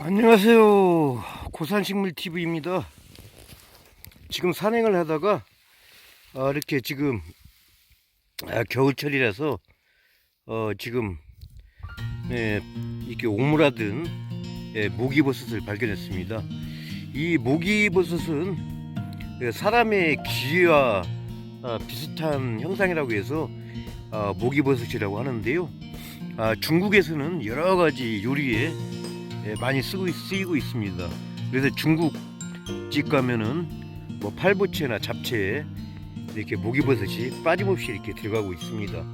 안녕하세요. 고산식물 TV입니다. 지금 산행을 하다가 아, 이렇게 지금 아, 겨울철이라서 어, 지금 예, 이렇게 오므라든 예, 모기버섯을 발견했습니다. 이 모기버섯은 예, 사람의 귀와 아, 비슷한 형상이라고 해서 아, 모기버섯이라고 하는데요. 아, 중국에서는 여러 가지 요리에 예, 많이 쓰고 있- 쓰이고 있습니다. 그래서 중국집 가면은 뭐 팔보채나 잡채에 이렇게 모기버섯이 빠짐없이 이렇게 들어가고 있습니다.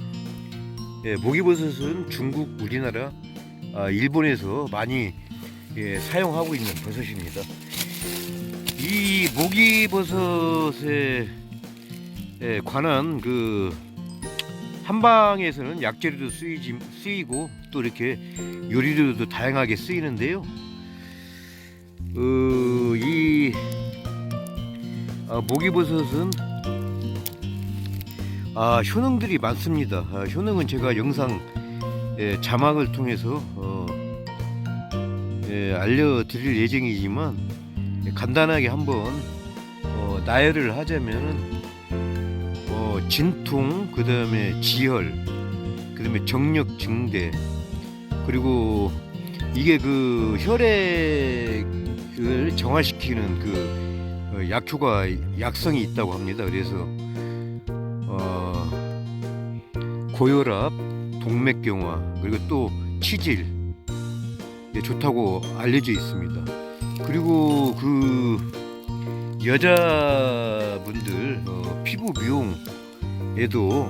예, 모기버섯은 중국, 우리나라, 아, 일본에서 많이 예, 사용하고 있는 버섯입니다. 이 모기버섯에 예, 관한 그 한방에서는 약재로도 쓰이지, 쓰이고 또 이렇게 요리로도 다양하게 쓰이는데요. 어, 이 아, 모기버섯은 아, 효능들이 많습니다. 아, 효능은 제가 영상 예, 자막을 통해서 어, 예, 알려드릴 예정이지만 예, 간단하게 한번 어, 나열을 하자면은 어, 진통, 그 다음에 지혈, 그 다음에 정력 증대, 그리고 이게 그 혈액을 정화시키는 그 어, 약효가 약성이 있다고 합니다. 그래서 어, 고혈압, 동맥경화 그리고 또 치질 예, 좋다고 알려져 있습니다. 그리고 그 여자분들 어, 피부 미용 에도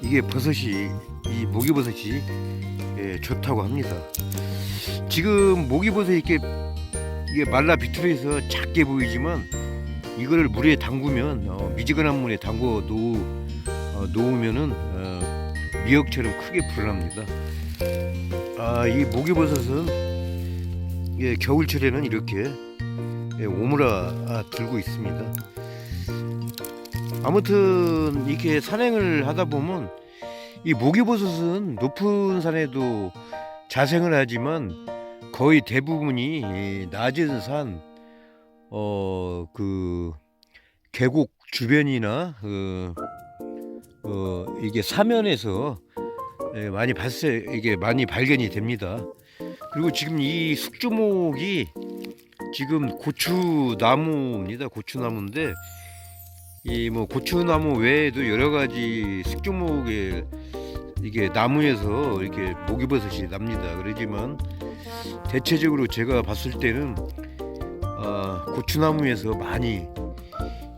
이게 버섯이 이 모기버섯이 예, 좋다고 합니다. 지금 모기버섯이 이렇게 이게 말라 비틀어서 작게 보이지만 이거를 물에 담그면 어, 미지근한 물에 담궈 놓, 어, 놓으면은 어, 미역처럼 크게 불어납니다. 아, 이 모기버섯은 예, 겨울철에는 이렇게 예, 오므라 아, 들고 있습니다. 아무튼 이렇게 산행을 하다 보면 이 모기버섯은 높은 산에도 자생을 하지만 거의 대부분이 이 낮은 산, 어, 그, 계곡 주변이나, 그, 어, 이게 사면에서 예, 많이 발생, 이게 많이 발견이 됩니다. 그리고 지금 이 숙주목이 지금 고추 나무입니다. 고추 나무인데, 이 뭐 고추나무 외에도 여러 가지 숙주목에 이게 나무에서 이렇게 모기버섯이 납니다. 그러지만 대체적으로 제가 봤을 때는 아, 고추나무에서 많이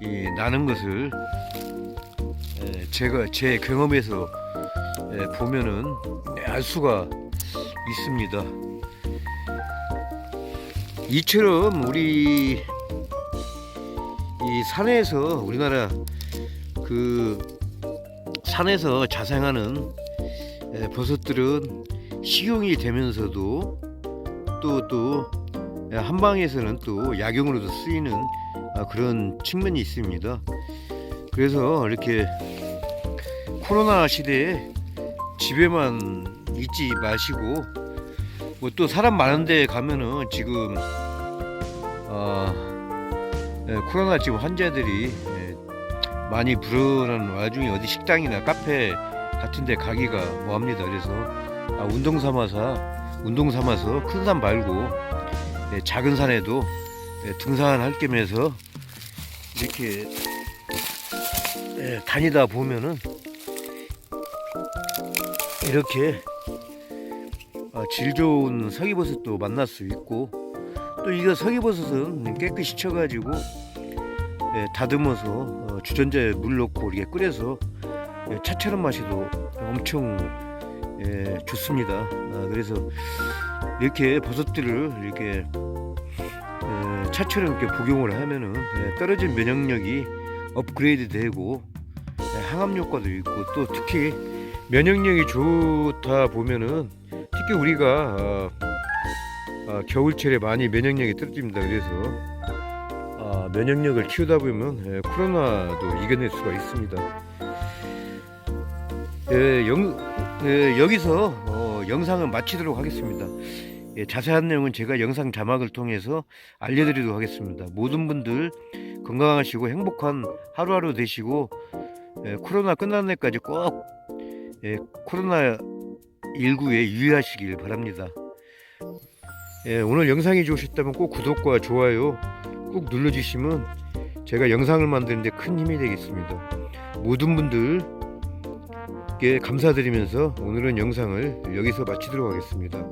이, 나는 것을 에, 제가 제 경험에서 에, 보면은 알 수가 있습니다. 이처럼 우리 이 산에서 우리나라 그 산에서 자생하는 에, 버섯들은 식용이 되면서도 또또 한방에서는 또 약용으로도 쓰이는 아, 그런 측면이 있습니다. 그래서 이렇게 코로나 시대에 집에만 있지 마시고 뭐 또 사람 많은데 가면은 지금 아, 예, 코로나 지금 환자들이 예, 많이 불어나는 와중에 어디 식당이나 카페 같은데 가기가 뭐합니다. 그래서 아, 운동 삼아서 운동 삼아서 큰 산 말고 예, 작은 산에도 예, 등산할 겸해서 이렇게 예, 다니다 보면은 이렇게 아, 질 좋은 서기버섯도 만날 수 있고 또 이거 서기버섯은 깨끗이 쳐가지고 예, 다듬어서 어, 주전자에 물 넣고 이렇게 끓여서 예, 차처럼 마셔도 엄청 예, 좋습니다. 아, 그래서 이렇게 버섯들을 이렇게 예, 차처럼 이렇게 복용을 하면은 예, 떨어진 면역력이 업그레이드 되고 예, 항암 효과도 있고 또 특히 면역력이 좋다 보면은 특히 우리가 아, 아, 겨울철에 많이 면역력이 떨어집니다. 그래서 아, 면역력을 키우다 보면 예, 코로나도 이겨낼 수가 있습니다. 예, 영, 예, 여기서 어, 영상을 마치도록 하겠습니다. 예, 자세한 내용은 제가 영상 자막을 통해서 알려드리도록 하겠습니다. 모든 분들 건강하시고 행복한 하루하루 되시고 예, 코로나 끝나는 날까지 꼭 예, 코로나 19에 유의하시길 바랍니다. 예, 오늘 영상이 좋으셨다면 꼭 구독과 좋아요 꼭 눌러주시면 제가 영상을 만드는데 큰 힘이 되겠습니다. 모든 분들께 감사드리면서 오늘은 영상을 여기서 마치도록 하겠습니다.